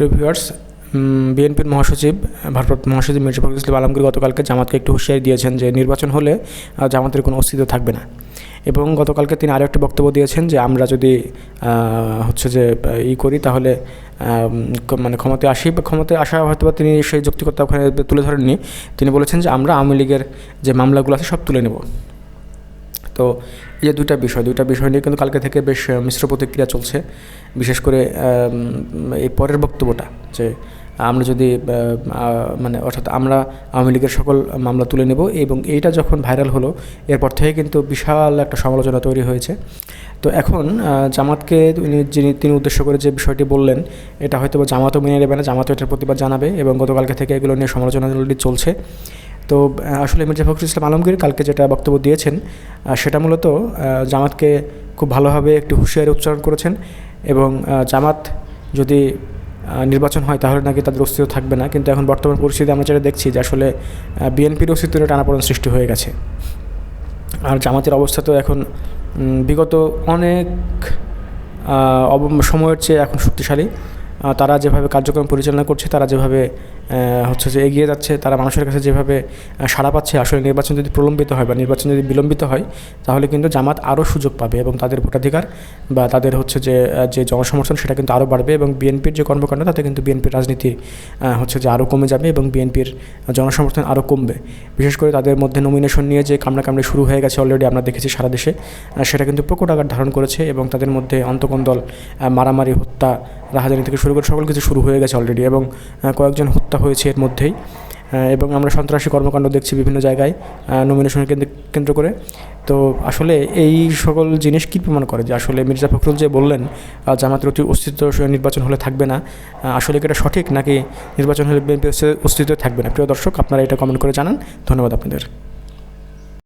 প্রিয় ভিউয়ার্স বিএনপির মহাসচিব, ভারপ্রাপ্ত মহাসচিব মির্জা ফখরুল ইসলাম আলমগীর গতকালকে জামাতকে একটু হুঁশিয়ারি দিয়েছেন যে নির্বাচন হলে জামাতের কোনো অস্তিত্ব থাকবে না। এবং গতকালকে তিনি আরও একটা বক্তব্য দিয়েছেন যে আমরা যদি হচ্ছে যে, ই করি তাহলে মানে ক্ষমতায় আসি বা ক্ষমতায় আসা হয়তো বা তিনি সেই যৌক্তিকতা ওখানে তুলে ধরেননি। তিনি বলেছেন যে আমরা আওয়ামী লীগের যে মামলাগুলো আছে সব তুলে নেব। তো এই যে দুইটা বিষয় দুইটা বিষয় নিয়ে কিন্তু কালকে থেকে বেশ মিশ্র প্রতিক্রিয়া চলছে। বিশেষ করে এই পরের বক্তব্যটা যে আমরা যদি মানে অর্থাৎ আমরা আওয়ামী লীগের সকল মামলা তুলে নেব এবং এইটা যখন ভাইরাল হলো, এরপর থেকে কিন্তু বিশাল একটা সমালোচনা তৈরি হয়েছে। তো এখন জামাতকে যিনি, তিনি উদ্দেশ্য করে যে বিষয়টি বললেন, এটা হয়তো জামাতও মেনে নেবে না, জামাতও এটার প্রতিবাদ জানাবে এবং গতকালকে থেকে এগুলো নিয়ে সমালোচনা চলছে। তো আসলে মির্জা ফখরুল ইসলাম আলমগীর কালকে যেটা বক্তব্য দিয়েছেন সেটা মূলত জামাতকে খুব ভালোভাবে একটু হুঁশিয়ারি উচ্চারণ করেছেন এবং জামাত যদি নির্বাচন হয় তাহলে নাকি তাদের অস্তিত্ব থাকবে না। কিন্তু এখন বর্তমান পরিস্থিতি আমরা যেটা দেখছি যে আসলে বিএনপির অস্তিত্বের টানাপোড়েন সৃষ্টি হয়ে গেছে। আর জামাতের অবস্থা তো এখন বিগত অনেক সময়ের চেয়ে এখন শক্তিশালী। তারা যেভাবে কার্যক্রম পরিচালনা করছে, তারা যেভাবে হচ্ছে যে এগিয়ে যাচ্ছে, তারা মানুষের কাছে যেভাবে সাড়া পাচ্ছে, আসলে নির্বাচন যদি প্রলম্বিত হয় বা নির্বাচন যদি বিলম্বিত হয়, তাহলে কিন্তু জামাত আরও সুযোগ পাবে এবং তাদের ভোটাধিকার বা তাদের হচ্ছে যে যে জনসমর্থন সেটা কিন্তু আরও বাড়বে এবং বিএনপির যে কর্মকাণ্ড, তাতে কিন্তু বিএনপির রাজনীতি হচ্ছে যে আরও কমে যাবে এবং বিএনপির জনসমর্থন আরও কমবে। বিশেষ করে তাদের মধ্যে নমিনেশন নিয়ে যে কামড়াকামড়ি শুরু হয়ে গেছে অলরেডি আমরা দেখেছি সারা দেশে সেটা কিন্তু প্রকট আকার ধারণ করেছে এবং তাদের মধ্যে অন্তকন্দল মারামারি, হত্যা রাহাজানি থেকে শুরু করে সকল কিছু শুরু হয়ে গেছে অলরেডি এবং কয়েকজন হত্যা হয়েছে এর মধ্যেই। এবং আমরা সন্ত্রাসী কর্মকাণ্ড দেখছি বিভিন্ন জায়গায় নমিনেশনের কেন্দ্র কেন্দ্র করে। তো আসলে এই সকল জিনিস কী প্রমাণ করে যে আসলে মির্জা ফখরুল যে বললেন জামাতের অতি অস্তিত্ব নির্বাচন হলে থাকবে না আসলে কি এটা সঠিক নাকি নির্বাচন হলে অস্তিত্ব থাকবে না? প্রিয় দর্শক, আপনারা এটা কমেন্ট করে জানান। ধন্যবাদ আপনাদের।